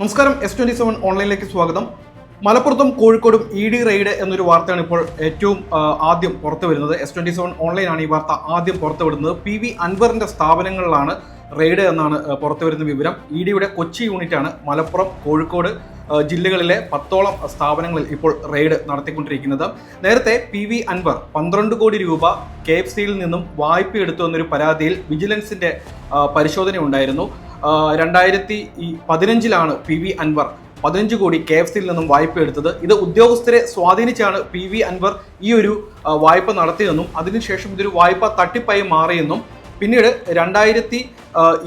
നമസ്കാരം S twenty seven ഓൺലൈനിലേക്ക് സ്വാഗതം. മലപ്പുറത്തും കോഴിക്കോടും ഇ ഡി റെയ്ഡ് എന്നൊരു വാർത്തയാണ് ഇപ്പോൾ ഏറ്റവും ആദ്യം പുറത്തു വരുന്നത് എസ് ട്വന്റി സെവൻ ഓൺലൈനാണ് ഈ വാർത്ത ആദ്യം പുറത്തുവിടുന്നത്. പി വി അൻവറിന്റെ സ്ഥാപനങ്ങളിലാണ് റെയ്ഡ് എന്നാണ് പുറത്തു വരുന്ന വിവരം. ഇ ഡിയുടെ കൊച്ചി യൂണിറ്റാണ് മലപ്പുറം കോഴിക്കോട് ജില്ലകളിലെ പത്തോളം സ്ഥാപനങ്ങളിൽ ഇപ്പോൾ റെയ്ഡ് നടത്തിക്കൊണ്ടിരിക്കുന്നത്. നേരത്തെ പി വി അൻവർ പന്ത്രണ്ട് കോടി രൂപ കെ എഫ് സിയിൽ നിന്നും വായ്പ എടുത്തു എന്നൊരു പരാതിയിൽ വിജിലൻസിന്റെ പരിശോധന ഉണ്ടായിരുന്നു രണ്ടായിരത്തി പതിനഞ്ചിലാണ് പി വി അൻവർ പതിനഞ്ച് കോടി കെ എഫ് സിയിൽ നിന്നും വായ്പ എടുത്തത്. ഇത് ഉദ്യോഗസ്ഥരെ സ്വാധീനിച്ചാണ് പി വി അൻവർ ഈ ഒരു വായ്പ നടത്തിയതെന്നും അതിനുശേഷം ഇതൊരു വായ്പ തട്ടിപ്പായി മാറിയെന്നും പിന്നീട് രണ്ടായിരത്തി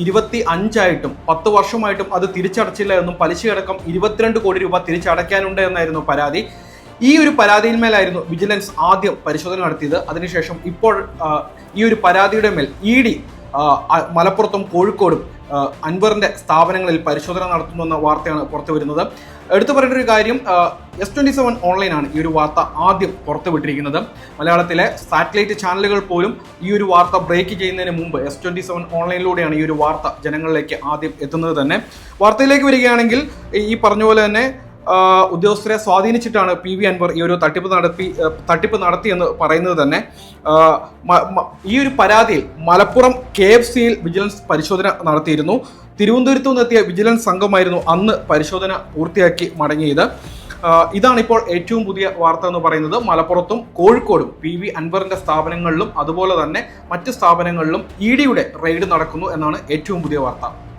ഇരുപത്തി അഞ്ചായിട്ടും പത്ത് വർഷമായിട്ടും അത് തിരിച്ചടച്ചില്ല എന്നും പലിശയടക്കം ഇരുപത്തിരണ്ട് കോടി രൂപ തിരിച്ചടയ്ക്കാനുണ്ട് എന്നായിരുന്നു പരാതി. ഈ ഒരു പരാതിയിന്മേലായിരുന്നു വിജിലൻസ് ആദ്യം പരിശോധന നടത്തിയത്. അതിനുശേഷം ഇപ്പോൾ ഈ ഒരു പരാതിയുടെ മേൽ ഇ ഡി മലപ്പുറത്തും കോഴിക്കോടും അൻവറിന്റെ സ്ഥാപനങ്ങളിൽ പരിശോധന നടത്തുന്നുവെന്ന വാർത്തയാണ് പുറത്തു വരുന്നത്. എടുത്തു പറയേണ്ട ഒരു കാര്യം എസ് ട്വന്റി സെവൻ ഓൺലൈനാണ് ഈ ഒരു വാർത്ത ആദ്യം പുറത്തുവിട്ടിരിക്കുന്നത് മലയാളത്തിലെ സാറ്റലൈറ്റ് ചാനലുകൾ പോലും ഈ ഒരു വാർത്ത ബ്രേക്ക് ചെയ്യുന്നതിന് മുമ്പ് എസ് ട്വന്റി സെവൻ ഓൺലൈനിലൂടെയാണ് ഈ ഒരു വാർത്ത ജനങ്ങളിലേക്ക് ആദ്യം എത്തുന്നത് തന്നെ. വാർത്തയിലേക്ക് വരികയാണെങ്കിൽ ഈ പറഞ്ഞ പോലെ തന്നെ ഉദ്യോഗസ്ഥരെ സ്വാധീനിച്ചിട്ടാണ് പി വി അൻവർ ഈ ഒരു തട്ടിപ്പ് നടത്തി തട്ടിപ്പ് നടത്തി എന്ന് പറയുന്നത് തന്നെ. ഈ ഒരു പരാതിയിൽ മലപ്പുറം കെ എഫ് സിയിൽ വിജിലൻസ് പരിശോധന നടത്തിയിരുന്നു. തിരുവനന്തപുരത്തു നിന്നെത്തിയ വിജിലൻസ് സംഘമായിരുന്നു അന്ന് പരിശോധന പൂർത്തിയാക്കി മടങ്ങിയത്. ഇതാണിപ്പോൾ ഏറ്റവും പുതിയ വാർത്ത എന്ന് പറയുന്നത്. മലപ്പുറത്തും കോഴിക്കോടും പി വി അൻവറിന്റെ സ്ഥാപനങ്ങളിലും അതുപോലെ തന്നെ മറ്റ് സ്ഥാപനങ്ങളിലും ഇ ഡിയുടെ റെയ്ഡ് നടക്കുന്നു എന്നാണ് ഏറ്റവും പുതിയ വാർത്ത.